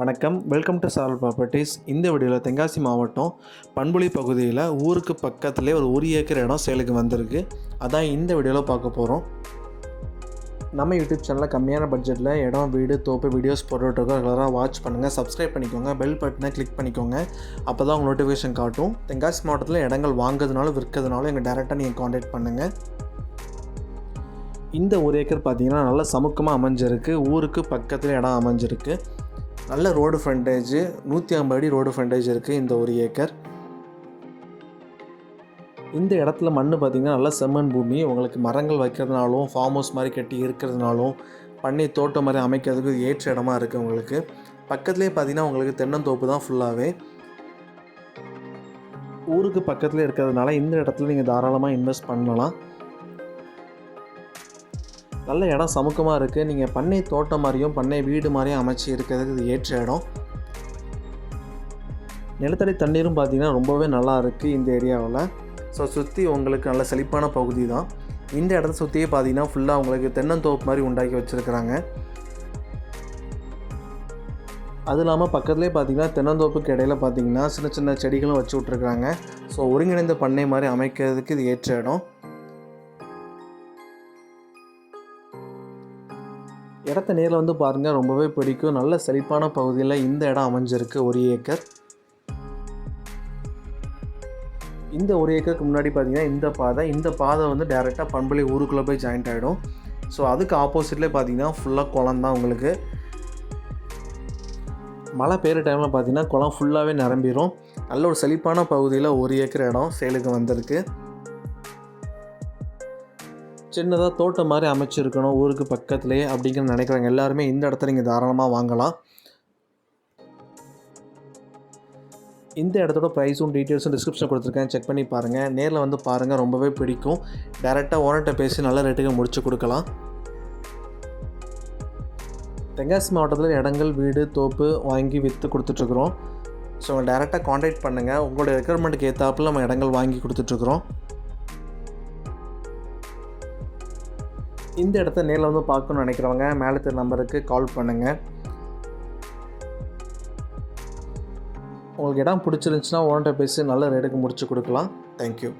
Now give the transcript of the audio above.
வணக்கம். Welcome to சாரல் properties இந்த வீடியோவில் தென்காசி மாவட்டம் பண்புலி பகுதியில் ஊருக்கு பக்கத்துலேயே ஒரு ஒரு ஏக்கர் இடம் சேலுக்கு வந்திருக்கு. அதான் இந்த வீடியோவில் பார்க்க போகிறோம் நம்ம யூடியூப் சேனலில் கம்மியான பட்ஜெட்டில் இடம் வீடு தோப்பு வீடியோஸ் போட்டுருக்கோம் ரெகுலராக வாட்ச் பண்ணுங்கள் சப்ஸ்கிரைப் பண்ணிக்கோங்க. பெல் பட்டனை கிளிக் பண்ணிக்கோங்க. அப்போ தான் உங்கள் நோட்டிஃபிகேஷன் காட்டும். தென்காசி மாவட்டத்தில் இடங்கள் வாங்குறதுனாலும் விற்கிறதுனாலும் எங்கள் டேரெக்டாக நீங்கள் காண்டாக்ட் பண்ணுங்கள் இந்த ஒரு ஏக்கர் பார்த்தீங்கன்னா நல்லா சமுக்கமாக அமைஞ்சிருக்கு. ஊருக்கு பக்கத்தில் இடம் அமைஞ்சிருக்கு. நல்ல ரோடு ஃப்ரண்டேஜு நூற்றி ஐம்பது அடி ரோடு ஃப்ரண்டேஜ் இருக்குது இந்த ஒரு ஏக்கர். இந்த இடத்துல மண் பார்த்திங்கன்னா நல்ல செம்மண் பூமி. உங்களுக்கு மரங்கள் வைக்கிறதுனாலும் ஃபார்ம் ஹவுஸ் மாதிரி கட்டி இருக்கிறதுனாலும் பண்ணை தோட்டம் மாதிரி அமைக்கிறதுக்கு ஏற்ற இடமா இருக்குது உங்களுக்கு. பக்கத்துலேயே பார்த்தீங்கன்னா உங்களுக்கு தென்னந்தோப்பு தான் ஃபுல்லாகவே ஊருக்கு பக்கத்தில் இருக்கிறதுனால இந்த இடத்துல நீங்கள் தாராளமாக இன்வெஸ்ட் பண்ணலாம். நல்ல இடம் சமுக்கமாக இருக்குது நீங்கள் பண்ணை தோட்டம் மாதிரியும் பண்ணை வீடு மாதிரியும் அமைச்சு இருக்கிறதுக்கு இது ஏற்ற இடம். நிலத்தடி தண்ணீரும் பார்த்தீங்கன்னா ரொம்பவே நல்லா இருக்குது இந்த ஏரியாவில். ஸோ சுற்றி உங்களுக்கு நல்ல செழிப்பான பகுதி தான். இந்த இடத்த சுற்றியே பார்த்தீங்கன்னா ஃபுல்லாக உங்களுக்கு தென்னந்தோப்பு மாதிரி உண்டாக்கி வச்சுருக்குறாங்க. அது இல்லாமல் பக்கத்துலேயே பார்த்தீங்கன்னா தென்னந்தோப்புக்கு இடையில பார்த்தீங்கன்னா சின்ன சின்ன செடிகளும் வச்சு விட்ருக்குறாங்க ஸோ ஒருங்கிணைந்த பண்ணை மாதிரி அமைக்கிறதுக்கு இது ஏற்ற இடம். இடத்த நேரில் வந்து பாருங்கள் ரொம்பவே பிடிக்கும். நல்ல செழிப்பான பகுதியில் இந்த இடம் அமைஞ்சிருக்கு ஒரு ஏக்கர். இந்த ஒரு ஏக்கருக்கு முன்னாடி பார்த்தீங்கன்னா இந்த பாதை இந்த பாதை வந்து டேரெக்டாக பண்புலி ஊருக்குள்ளே போய் ஜாயிண்ட் ஆகிடும் ஸோ அதுக்கு ஆப்போசிட்லேயே பார்த்தீங்கன்னா ஃபுல்லாக குளம் தான் உங்களுக்கு. மழை பெய்கிற டைமில் பார்த்தீங்கன்னா குளம் ஃபுல்லாகவே நிரம்பிடும் நல்ல ஒரு செழிப்பான பகுதியில் ஒரு ஏக்கர் இடம் சேலுக்கு வந்திருக்கு. சின்னதாக தோட்டம் மாதிரி அமைச்சிருக்கணும் ஊருக்கு பக்கத்துலேயே அப்படிங்கிற நினைக்கிறவங்க எல்லாருமே இந்த இடத்துல நீங்கள் தாராளமாக வாங்கலாம். இந்த இடத்தோட ப்ரைஸும் டீட்டெயில்ஸும் டிஸ்கிரிப்ஷன் கொடுத்துருக்கேன். செக் பண்ணி பாருங்கள் நேரில் வந்து பாருங்கள் ரொம்பவே பிடிக்கும். டேரெக்டாக ஓனர்கிட்ட பேசி நல்ல ரேட்டுக்கு முடிச்சு கொடுக்கலாம். தென்காசி மாவட்டத்தில் இடங்கள் வீடு தோப்பு வாங்கி விற்று கொடுத்துட்ருக்குறோம் ஸோ டேரெக்டாக காண்டாக்ட் பண்ணுங்கள் உங்களோட ரெக்குயர்மெண்ட்டுக்கு ஏற்றாப்புல நம்ம இடங்கள் வாங்கி கொடுத்துட்ருக்குறோம் இந்த இடத்த நேரில் வந்து பார்க்கணும்னு நினைக்கிறவங்க மேலே தெரிய நம்பருக்கு கால் பண்ணுங்கள் உங்களுக்கு இடம் பிடிச்சிருந்துச்சுன்னா ஓன்ட்ட பேசி நல்ல ரேட்டுக்கு முடிச்சு கொடுக்கலாம். தேங்க்யூ